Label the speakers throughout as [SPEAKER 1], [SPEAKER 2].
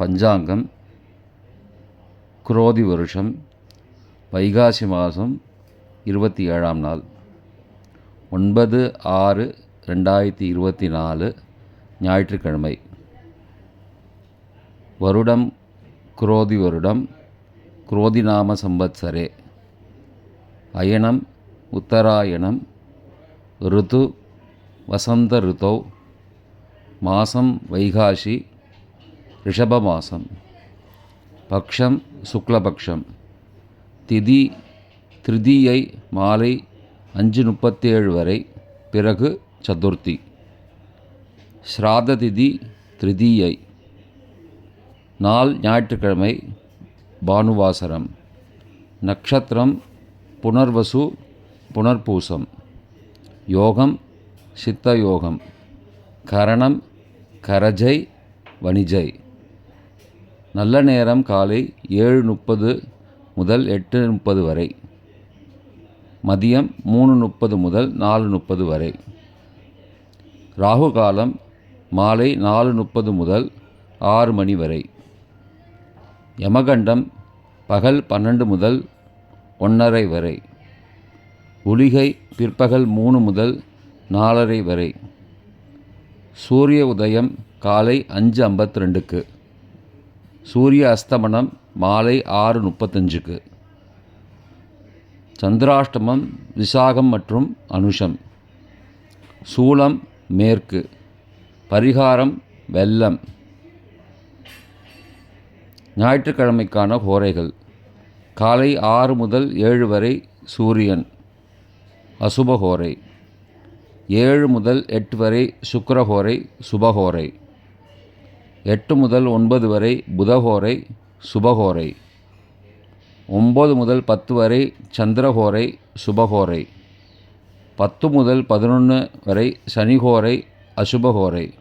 [SPEAKER 1] பஞ்சாங்கம் குரோதி வருஷம் வைகாசி மாதம் இருபத்தி ஏழாம் நாள் ஒன்பது ஆறு ரெண்டாயிரத்தி இருபத்தி நாலு ஞாயிற்றுக்கிழமை வருடம் குரோதி வருடம் குரோதிநாம சம்பத்சரே அயனம் உத்தராயணம் ருது வசந்த ருதௌ மாசம் வைகாசி ரிஷபமாசம். பக்ஷம் சுக்லபக்ஷம். திதி திருதியை மாலை அஞ்சு முப்பத்தேழு வரை பிறகு சதுர்த்தி. ஸ்ராத திதி திருதியை. நாள் ஞாயிற்றுக்கிழமை பானுவாசரம். நக்ஷத்திரம் புனர்வசு புனர்பூசம். யோகம் சித்த யோகம் கரணம் கரஜை வணிஜை. நல்ல நேரம் காலை ஏழு முப்பது முதல் எட்டு முப்பது வரை. மதியம் மூணு முப்பது முதல் நாலு முப்பது வரை. ராகு காலம் மாலை நாலு முப்பது முதல் ஆறு மணி வரை. யமகண்டம் பகல் பன்னெண்டு முதல் ஒன்றரை வரை. ஒளிகை பிற்பகல் மூணு முதல் நாலரை வரை. சூரிய உதயம் காலை அஞ்சு ஐம்பத்தி ரெண்டுக்கு. சூரிய அஸ்தமனம் மாலை ஆறு முப்பத்தஞ்சுக்கு. சந்திராஷ்டமம் விசாகம் மற்றும் அனுஷம். சூளம் மேற்கு. பரிகாரம் வெள்ளம். ஞாயிற்றுக்கிழமைக்கான ஹோரைகள் காலை ஆறு முதல் ஏழு வரை சூரியன். அசுபஹோரை ஏழு முதல் எட்டு வரை சுக்கரஹோரை சுபஹோரை எட்டு முதல் ஒன்பது வரை புதஹோரை சுபஹோரை. ஒம்பது முதல் பத்து வரை சந்திரஹோரை சுபஹோரை. பத்து முதல் பதினொன்று வரை சனிஹோரை அசுபஹோரை.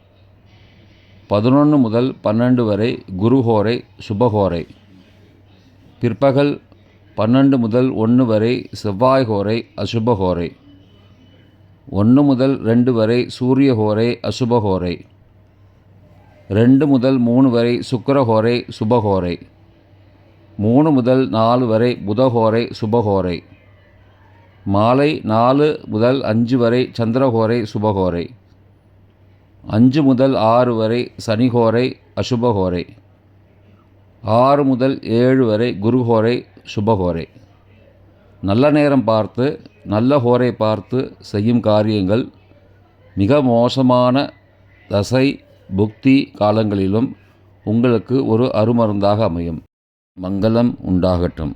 [SPEAKER 1] பதினொன்று முதல் பன்னெண்டு வரை குருஹோரை சுபஹோரை. பிற்பகல் பன்னெண்டு முதல் ஒன்று வரை செவ்வாய்ஹோரை அசுபஹோரை. ஒன்று முதல் ரெண்டு வரை சூரியஹோரை அசுபஹோரை. ரெண்டு முதல் மூணு வரை சுக்கரஹோரை சுபஹோரை. மூணு முதல் நாலு வரை புதஹோரை சுபஹோரை. மாலை நாலு முதல் அஞ்சு வரை சந்திரஹோரை சுபஹோரை. அஞ்சு முதல் ஆறு வரை சனிஹோரை அசுபஹோரை. ஆறு முதல் ஏழு வரை குருஹோரை சுபஹோரை. நல்ல நேரம் பார்த்து நல்ல ஹோரை பார்த்து செய்யும் காரியங்கள் மிக மோசமான தசை புக்தி காலங்களிலும் உங்களுக்கு ஒரு அருமருந்தாக அமையும். மங்களம் உண்டாகட்டும்.